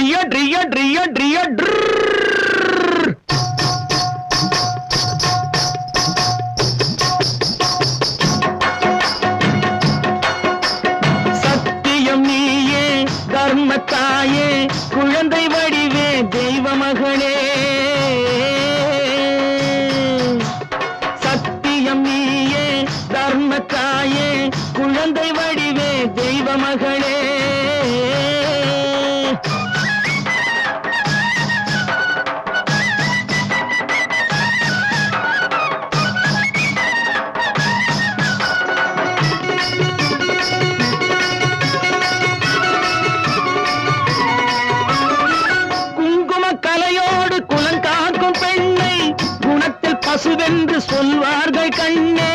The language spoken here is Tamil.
ட்ரியோ ட்ரியோ ட்ரியோ ட்ரியோ சத்தியம் நீயே தர்மத்தாயே குழந்தை வடிவே தெய்வ மகளே சத்தியம் நீயே தர்மத்தாயே குழந்தை வடிவே தெய்வ மகளே இயேசுவென்று சொல்வார்கள் கண்ணே.